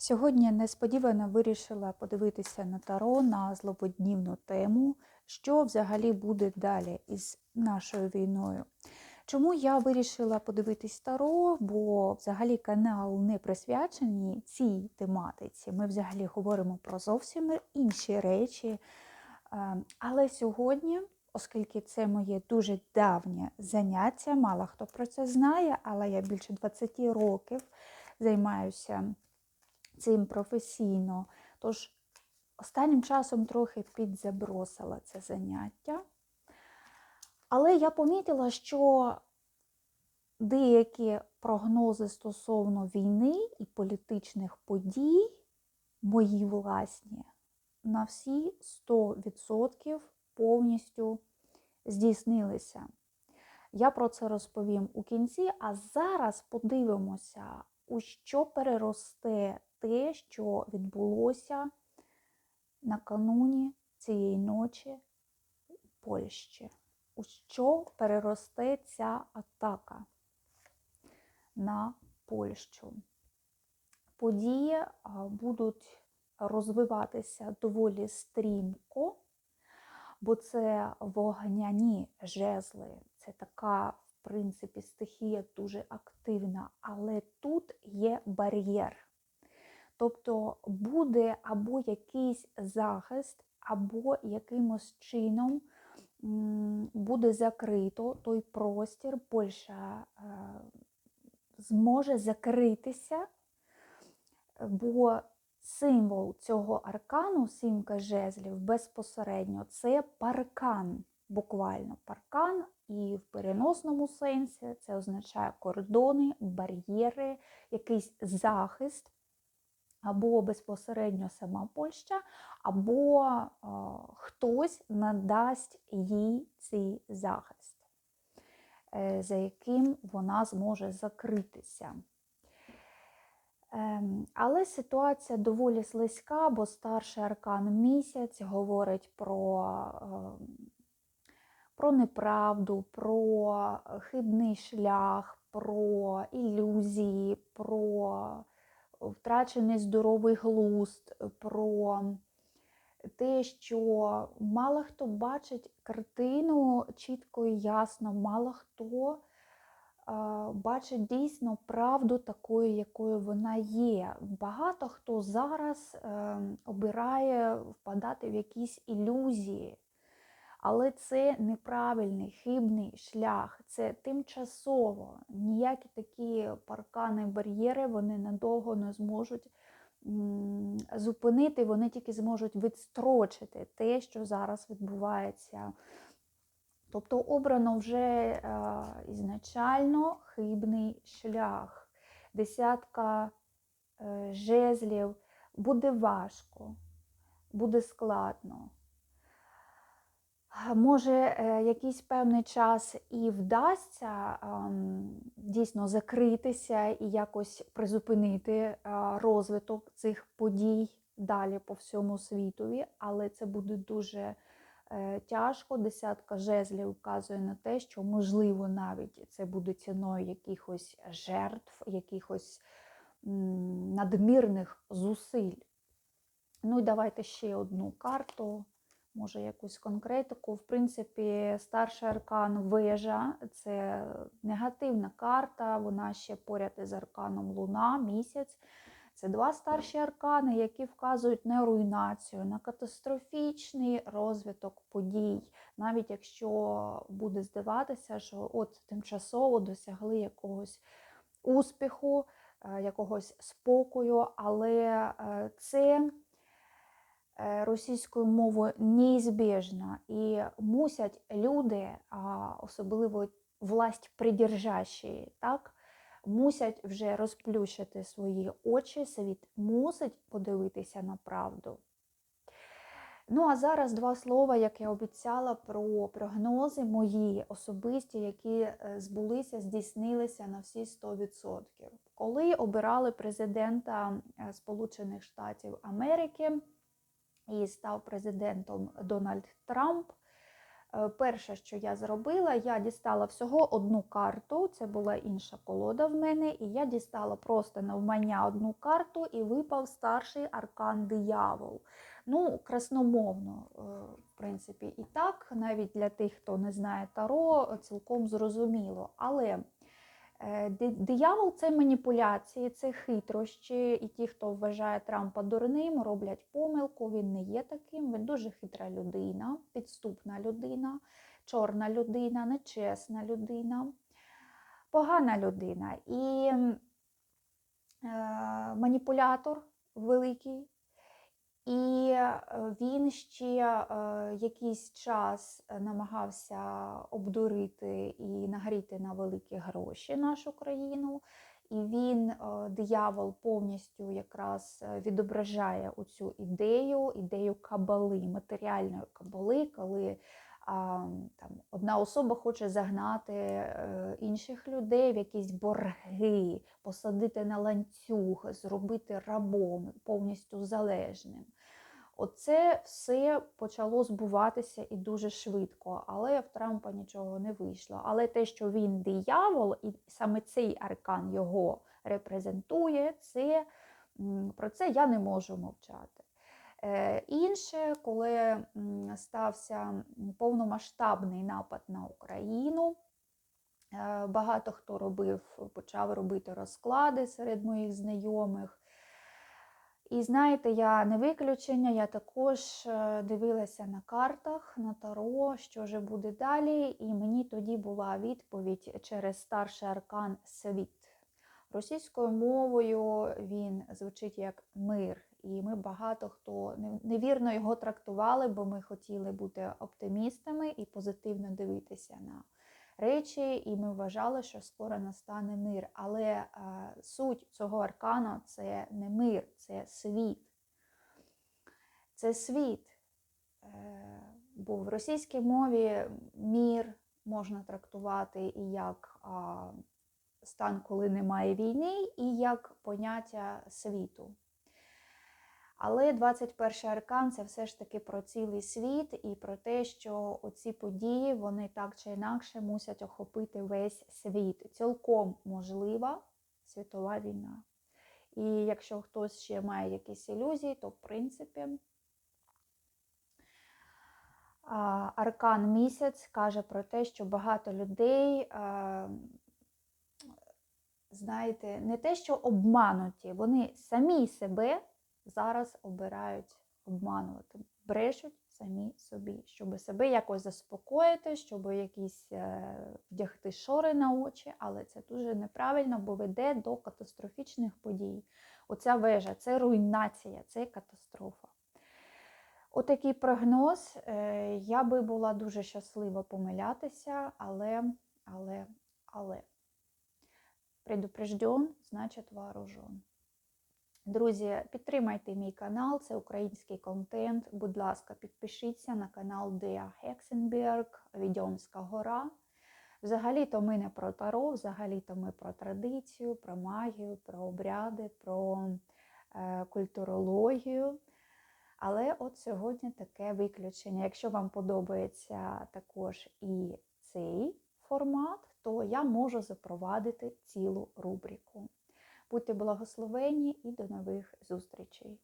Сьогодні несподівано вирішила подивитися на таро на злободнівну тему, що взагалі буде далі із нашою війною. Чому я вирішила подивитись таро? Бо взагалі канал не присвячений цій тематиці. Ми взагалі говоримо про зовсім інші речі. Е, Але сьогодні, оскільки це моє дуже давнє заняття, мало хто про це знає, але я більше 20 років займаюся цим професійно. Тож останнім часом трохи підзабросила це заняття. Але я помітила, що деякі прогнози стосовно війни і політичних подій, мої власні, на всі 100% повністю здійснилися. Я про це розповім у кінці, а зараз подивимося, у що переросте те, що відбулося накануні цієї ночі в Польщі. У що переросте ця атака на Польщу? Події будуть розвиватися доволі стрімко, бо це вогняні жезли, це така, в принципі, стихія дуже активна, але тут є бар'єр. Тобто буде або якийсь захист, або якимось чином буде закрито той простір, Польща е, зможе закритися, бо символ цього аркану, сімка жезлів, безпосередньо це паркан, буквально паркан, і в переносному сенсі це означає кордони, бар'єри, якийсь захист або безпосередньо сама Польща, або е, хтось надасть їй цей захист, е, за яким вона зможе закритися. Е, але ситуація доволі слизька, бо старший аркан місяць говорить про, е, про неправду, про хибний шлях, про ілюзії, про втрачений здоровий глузд, про те, що мало хто бачить картину чітко і ясно, мало хто бачить дійсно правду такою, якою вона є. Багато хто зараз е, обирає впадати в якісь ілюзії. Але це неправильний хибний шлях, це тимчасово. Ніякі такі паркани, бар'єри вони надовго не зможуть зупинити, вони тільки зможуть відстрочити те, що зараз відбувається. Тобто обрано вже а, ізначально хибний шлях. Десятка е, жезлів буде важко, буде складно. Може, е, якийсь певний час і вдасться дійсно закритися і якось призупинити розвиток цих подій далі по всьому світові, але це буде дуже е, тяжко. Десятка жезлів вказує на те, що можливо навіть це буде ціною якихось жертв, якихось надмірних зусиль. Ну і давайте ще одну карту може якусь конкретику. В принципі, старший аркан вежа це негативна карта, вона ще поряд із арканом Луна, місяць. Це два старші аркани, які вказують на руйнацію, на катастрофічний розвиток подій, навіть якщо буде здаватися, що от тимчасово досягли якогось успіху, е, якогось спокою, але е, це російською мовою неізбіжна і мусять люди, особливо власть придержащі, так, мусять вже розплющити свої очі, світ мусить подивитися на правду. Ну, а зараз два слова, як я обіцяла, про прогнози мої особисті, які е, збулися, здійснилися на всі 100%. Коли обирали президента е, Сполучених Штатів Америки, і став президентом Дональд Трамп, Е, Перше, що я зробила, я дістала всього одну карту, це була інша колода в мене, і я дістала просто навмання одну карту і випав старший аркан диявол. Ну, красномовно, е, в принципі, і так, навіть для тих, хто не знає Таро, цілком зрозуміло. Але диявол це маніпуляції, це хитрощі, і ті, хто вважає Трампа дурним, роблять помилку. Він не є таким. Він дуже хитра людина, підступна людина, чорна людина, нечесна людина, погана людина. І е, маніпулятор великий. І е, він ще е, якийсь час е, намагався обдурити і нагріти на великі гроші нашу країну. І він, диявол, повністю якраз відображає оцю ідею, ідею кабали, матеріальної кабали, коли там, одна особа хоче загнати інших людей в якісь борги, посадити на ланцюг, зробити рабом, повністю залежним. Оце все почало збуватися і дуже швидко, але в Трампа нічого не вийшло. Але те, що він диявол, і саме цей аркан його репрезентує, це, про це я не можу мовчати. Е, Інше, коли стався повномасштабний напад на Україну, е, багато хто робив, почав робити розклади серед моїх знайомих. І знаєте, я не виключення, я також е, дивилася на картах, на таро, що же буде далі, і мені тоді була відповідь через старший аркан світ. Російською мовою він звучить як мир, і ми багато хто невірно його трактували, бо ми хотіли бути оптимістами і позитивно дивитися на речі, і ми вважали, що скоро настане мир. Але е, суть цього аркану це не мир, це світ. Це світ. Е, бо в російській мові мір можна трактувати і як стан, коли немає війни, і як поняття світу. Але 21 аркан це все ж таки про цілий світ і про те, що оці події вони так чи інакше мусять охопити весь світ. Цілком можлива світова війна. І якщо хтось ще має якісь ілюзії, то в принципі аркан місяць каже про те, що багато людей, знаєте, не те, що обмануті, вони самі себе зараз обирають обманувати, брешуть самі собі, щоб себе якось заспокоїти, щоб якісь е, вдягти шори на очі, але це дуже неправильно, бо веде до катастрофічних подій. Оця вежа це руйнація, це катастрофа. Отакий прогноз. Е, Я би була дуже щаслива помилятися, але, але, але предупрежден, значить вооружен. Друзі, підтримайте мій канал, це український контент. Будь ласка, підпишіться на канал Деа Хексенберг, Відьомська гора. Взагалі-то ми не про таро, взагалі-то ми про традицію, про магію, про обряди, про е, культурологію. Але от сьогодні таке виключення. Якщо вам подобається також і цей формат, то я можу запровадити цілу рубрику. Будьте благословені і до нових зустрічей!